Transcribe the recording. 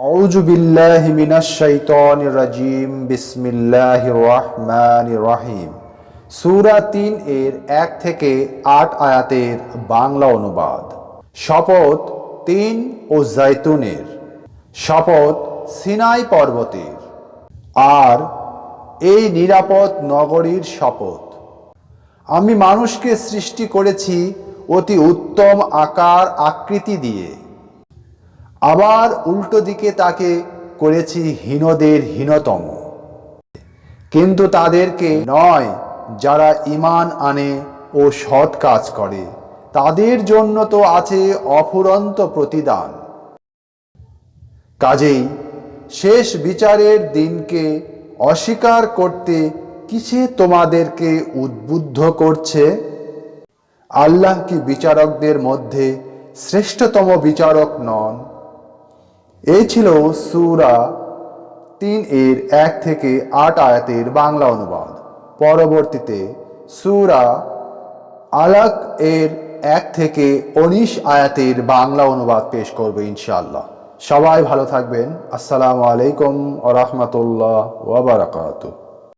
أعوذ بالله من الشيطان الرجيم بسم الله الرحمن الرحيم সূরা তিন এর এক থেকে আট আয়াতের বাংলা অনুবাদ শপথ তিন ও জাইতুনের শপথ সিনাই পর্বতের আর এই নিরাপদ নগরীর শপথ আমি মানুষকে সৃষ্টি করেছি অতি উত্তম আকার আকৃতি দিয়ে আবার উল্টো দিকে তাকে করেছি হীনদের হীনতম। কিন্তু তাদেরকে নয়, যারা ইমান আনে ও সৎ কাজ করে। তাদের জন্য তো আছে অফুরন্ত প্রতিদান। কাজেই শেষ বিচারের দিনকে অস্বীকার করতে কিসে তোমাদেরকে উদ্বুদ্ধ করছে? আল্লাহ কি বিচারকদের মধ্যে শ্রেষ্ঠতম বিচারক নন? এই ছিল সুরা তিন এর এক থেকে আট আয়াতের বাংলা অনুবাদ। পরবর্তীতে সুরা আলাক এর এক থেকে উনিশ আয়াতের বাংলা অনুবাদ পেশ করবে ইনশাআল্লাহ। সবাই ভালো থাকবেন। আসসালামু আলাইকুম আ রহমতুল্লাহ ওয়াবারাকাতুহ